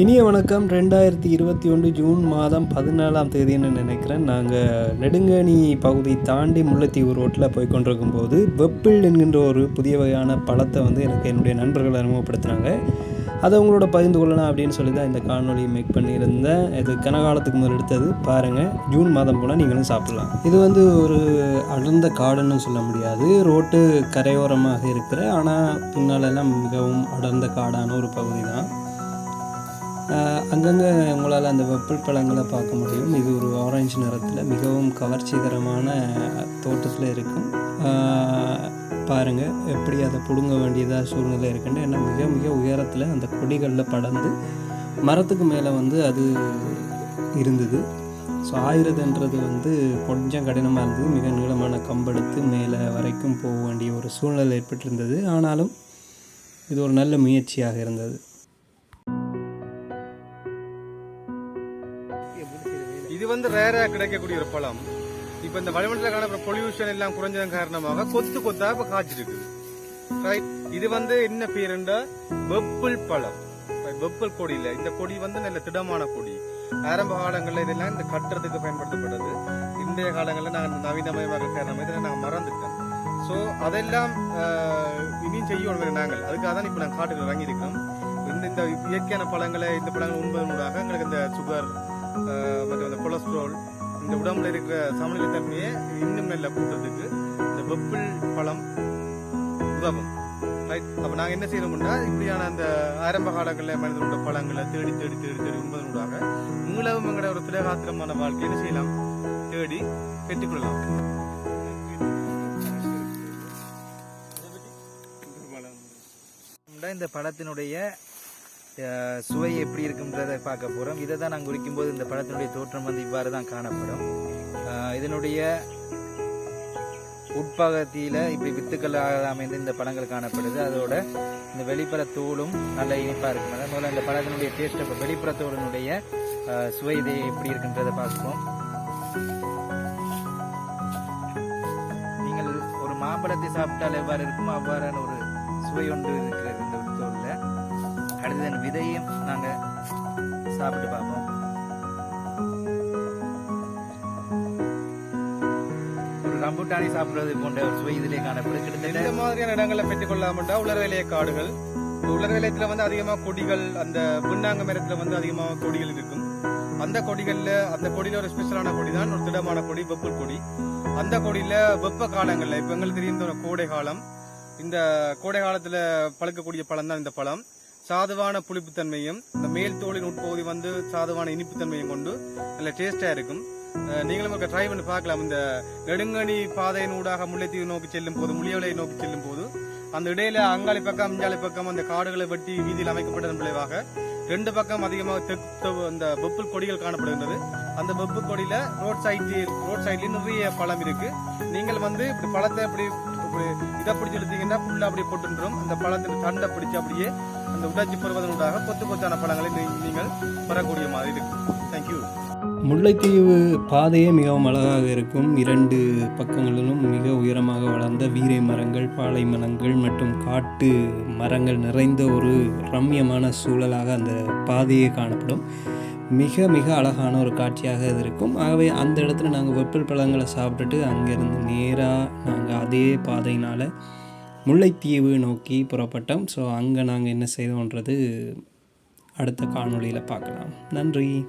இனிய வணக்கம். ரெண்டாயிரத்தி இருபத்தி ஒன்று ஜூன் மாதம் பதினாலாம் தேதின்னு நினைக்கிறேன். நாங்கள் நெடுங்கணி பகுதி தாண்டி முல்லைத்தீவு ரோட்டில் போய் கொண்டிருக்கும் போது வெப்பிள் என்கின்ற ஒரு புதிய வகையான பழத்தை வந்து எனக்கு என்னுடைய நண்பர்கள் அறிமுகப்படுத்தினாங்க. அதை அவங்களோட பகிர்ந்து கொள்ளலாம் அப்படின்னு சொல்லி தான் இந்த காணொலியை மேக் பண்ணியிருந்தேன். இது கனகாலத்துக்கு முதல் எடுத்தது. பாருங்கள் ஜூன் மாதம் போனால் நீங்களும் சாப்பிடலாம். இது வந்து ஒரு அடர்ந்த காடுன்னு சொல்ல முடியாது. ரோட்டு கரையோரமாக இருக்கிற ஆனால் பின்னாலெல்லாம் மிகவும் அடர்ந்த காடான ஒரு பகுதி தான். அங்கங்கே உங்களால் அந்த வெப்பல் பழங்களை பார்க்க முடியும். இது ஒரு ஆரஞ்சு நிறத்தில் மிகவும் கவர்ச்சிகரமான தோட்டத்தில் இருக்கும். பாருங்கள் பாருங்க எப்படி அதை பிடுங்க வேண்டியதாக சூழ்நிலை இருக்குன்னு. ஏன்னா மிக மிக உயரத்தில் அந்த கொடிகளில் படர்ந்து மரத்துக்கு மேலே வந்து அது இருந்தது. ஸோ ஆயிரதுன்றது வந்து கொஞ்சம் கடினமாக இருந்தது. மிக நீளமான கம்பெடுத்து மேலே வரைக்கும் போக வேண்டிய ஒரு சூழ்நிலை ஏற்பட்டிருந்தது. ஆனாலும் இது ஒரு நல்ல முயற்சியாக இருந்தது. இது வந்து ரேரா கிடைக்கக்கூடிய ஒரு பழம். இப்ப இந்த வளிமண்டல காணப்படுற பொல்யூஷன் எல்லாம் குறைஞ்சதன் காரணமாக கொத்து கொத்தா இப்ப காய்ச்சிருக்கு. ரைட் இது வந்து என்ன பேருண்டா வெப்பல் பழம். வெப்பல் வெப்பிள் கொடி இல்ல. இந்த கொடி வந்து நல்ல திடமான கொடி. ஆரம்ப காலங்கள்ல இதெல்லாம் இந்த கட்டுறதுக்கு பயன்படுத்தப்பட்டது. இன்றைய காலங்களில் நாங்கள் இந்த நவீனமயமாக காரணம். இதை நாங்கள் மறந்துட்டோம் ஸோ அதெல்லாம் ஆஹ், இனியும் செய்யணும் நாங்கள். அதுக்காக தான் இப்போ நாங்கள் காட்டுக்கு இறங்கி இந்த இந்த இயற்கையான பழங்களை இந்த பழங்கள் உண்பதன் மூலமாக கொலஸ்ட்ரால் இந்த உடம்புல இருக்கிற சமநிலை தன்மையை இன்னும் நல்ல கூட்டுறதுக்கு இந்த வெப்பிள் பழம் உதவும். ரைட் அப்ப நாங்க என்ன செய்யணும்னா இப்படியான அந்த ஆரம்ப காலங்களில் மனிதனோட பழங்களை தேடி தேடி தேடி தேடி உண்பதனூடாக மீளவும் எங்களோட ஒரு திலகாத்திரமான வாழ்க்கை என்ன செய்யலாம்? தேடி பெற்றுக்கொள்ளலாம். இந்த படத்தினுடைய சுவை எப்படி இருக்குன்றதை பார்க்க போகிறோம் இதை தான் நாங்கள் குறிக்கும்போது இந்த பழத்தினுடைய தோற்றம் வந்து இவ்வாறு தான் காணப்படும். இதனுடைய உட்பகத்தியில் இப்படி வித்துக்களாக அமைந்து இந்த பழங்கள் காணப்படுது. அதோட இந்த வெளிப்புற தோலும் நல்ல இனிப்பாக இருக்கும். அதே இந்த பழத்தினுடைய டேஸ்ட் வெளிப்புற தோலினுடைய சுவை இது எப்படி இருக்குன்றதை பார்ப்போம். நீங்கள் ஒரு மாம்பழத்தை சாப்பிட்டால் எவ்வாறு இருக்குமோ அவ்வாறான ஒரு சுவை ஒன்று இருக்கிறது. இந்த அடுத்தது இந்த விதையும் நாங்க சாப்பிட்டு பார்ப்போம். ஒரு ரம்புட்டானி சாப்பிடுறது போன்ற ஒரு சுவை இதிலே காணப்படும் கிட்டத்தட்ட இந்த மாதிரியான இடங்களை பெற்றுக்கொள்ளாமட்டா உலர் வேலைய காடுகள். இந்த உலர் வேலையத்துல வந்து அதிகமா கொடிகள் அந்த புண்ணாங்க மரத்துல வந்து அதிகமா கொடிகள் இருக்கும். அந்த கொடிகள்ல அந்த கொடியில ஒரு ஸ்பெஷலான கொடி தான் ஒரு திடமான கொடி வெப்பல் கொடி. அந்த கொடியில வெப்ப காலங்கள்ல இப்ப எங்களுக்கு தெரியும் கோடை காலம் இந்த கோடை காலத்துல பழுக்கக்கூடிய பழம் தான் இந்த பழம். சாதுவான புளிப்புத்தன்மையும் இந்த மேல் தோலின் உட்பகுதி வந்து சாதுவான இனிப்புத்தன்மையும் கொண்டு நல்ல டேஸ்டா இருக்கும். நீங்களும் ஒரு ட்ரை பண்ணி பார்க்கலாம். இந்த நெடுங்கணி பாதையின் ஊடாக முல்லைத்தீவு நோக்கி செல்லும் போது முள்ளியவளை நோக்கி செல்லும் போது அந்த இடையில அங்காளி பக்கம் அஞ்சாளி பக்கம் அந்த காடுகளை வெட்டி வீதியில் அமைக்கப்பட்டதன் விளைவாக ரெண்டு பக்கம் அதிகமாக தெற்கு அந்த வெப்புல் கொடிகள் காணப்படுகின்றது. அந்த வெப்பு கொடியில ரோட் சைடு ரோட் சைட்லயும் நிறைய பழம் இருக்கு. நீங்கள் வந்து இப்படி பழத்தை இப்படி இப்படி இதை பிடிச்சி எடுத்தீங்கன்னா ஃபுல்லா அப்படியே போட்டுன்றோம். அந்த பழத்தின் தண்டை பிடிச்சி அப்படியே அந்த உடைச்சி பெறுவதனூடாக கொத்து கொத்தான பழங்களை நீங்கள் பெறக்கூடிய மாதிரி இருக்கு. தேங்க்யூ முல்லைத்தீவு பாதையே மிகவும் அழகாக இருக்கும். இரண்டு பக்கங்களிலும் மிக உயரமாக வளர்ந்த வீரை மரங்கள் பாலை மரங்கள் மற்றும் காட்டு மரங்கள் நிறைந்த ஒரு ரம்யமான சூழலாக அந்த பாதையே காணப்படும். மிக மிக அழகான ஒரு காட்சியாக இது இருக்கும். ஆகவே அந்த இடத்துல நாங்கள் வெப்பல் பழங்களை சாப்பிட்டுட்டு அங்கேருந்து நேராக நாங்கள் அதே பாதையினால் முல்லைத்தீவு நோக்கி புறப்பட்டோம். ஸோ அங்கே நாங்கள் என்ன செய்தோன்றது அடுத்த காணொளியில் பார்க்கலாம். நன்றி.